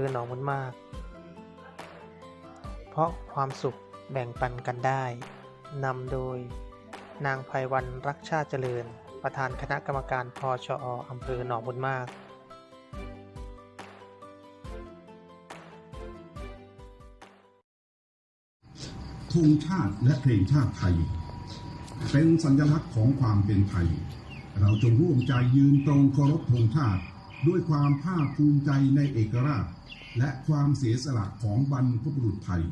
อหนองบุญมาก เพราะความสุขแบ่งปันกันได้ นำโดย นางไพวันรักชาติเจริญ ประธานคณะกรรมการพชออำเภอหนองบุญมากธงชาติและเพลงชาติไทย เป็นสัญลักษณ์ของความเป็นไทย เราจงร่วมใจยืนตรงเคารพธงชาติ ด้วยความภาคภูมิใจในเอกราช และความเสียสละของบรรพบุรุษไทย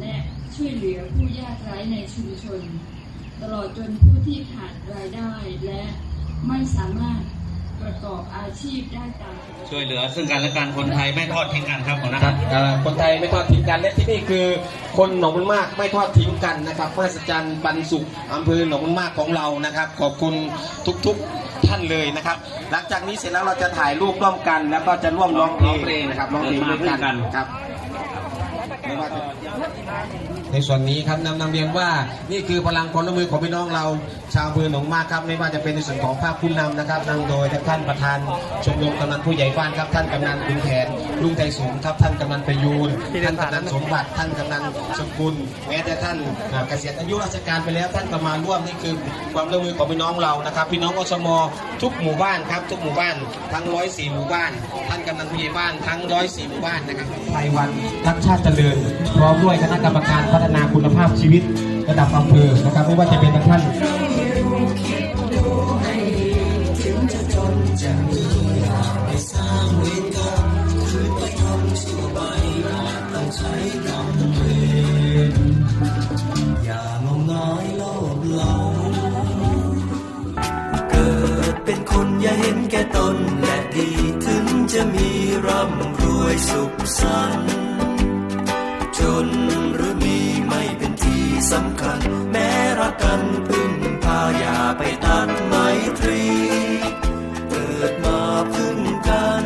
และช่วยเหลือผู้ยากไร้ในชุมชน ตลอดจนผู้ที่ขาดรายได้และไม่สามารถ ประกอบอาชีพได้ตามปกติช่วยเหลือซึ่งกันและกันคนไทยไม่ทอดทิ้งกันครับผมนะคครัรับบเอ่อคนไทยไม่ทอดทิ้งกันและที่นี่คือคนหนองบุญมากไม่ทอดทิ้งกันนะครับมหัศจรรย์ปันสุขอำเภอหนองบุญมากของเรานะครับ ขอบคุณทุกๆท่านเลยนะครับ หลังจากนี้เสร็จแล้วเราจะถ่ายรูปร่วมกัน แล้วก็จะร่วมร้องเพลงนะครับร้องเพลงด้วยกันครับไม่ว่าจะ ในส่วนนี้ครับนำนำเรียนว่านี่คือพลังคนละมือของพี่น้องเราชาวอำเภอหนองมากครับไม่ว่าจะเป็นในส่วนของภาคผู้นำนะครับนำโดยท่านประธานชมรมกำนันผู้ใหญ่บ้านครับท่านกำนันคุณแผนลุงไทสูงครับท่านกำนันประยูนท่านกำนันสมบัติท่านกำนันสกุลแม้แต่ท่านเกษียณอายุราชการไปแล้วท่านก็มาร่วมนี่คือความร่วมมือของพี่น้องเรานะครับพี่น้องอสมทุกหมู่บ้านครับทุกหมู่บ้านทั้งร้อยสี่หมู่บ้าน ท่านกำนันผู้ใหญ่บ้านทั้งร้อยสี่หมู่บ้านนะครับไพวันรักชาติเจริญพร้อมด้วยคณะกรรมการพัฒนาคุณภาพชีวิตระดับอำเภอนะครับ ไม่ว่าจะเป็นท่านอย่างมงายโลภหลงเกิดเป็นคนอย่าเห็นแก่ตนและดีถึงจะมีร่ำรวยสุขสันต์ จนหรือมีไม่เป็นที่สำคัญ แม้รักกันพึ่งพาอย่าไปตัดไมตรีเกิดมาพึ่งกัน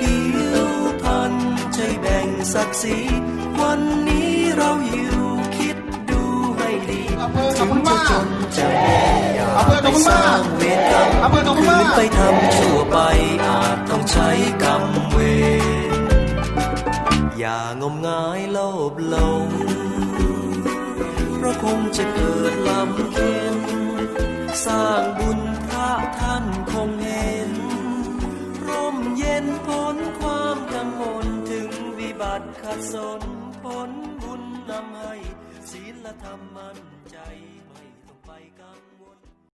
ผิวพันธ์ใจแบ่งศักดิ์ศรีวันนี้เราอยู่คิดดูให้ดีถึงจะจนจะแย่อย่าไปสร้างเวรกรรมคืนไปทำชั่วไปอาจต้องใช้กรรมเวร อย่างมงายโลภหลงเพราะคงจะเกิดลำเค็นสร้างบุญพระท่านคงเห็น ร่มเย็นพ้นความกังวลถึงวิบัติขัดสนผลบุญนำให้ศีลธรรมมั่นใจไม่ต้องไปกังวล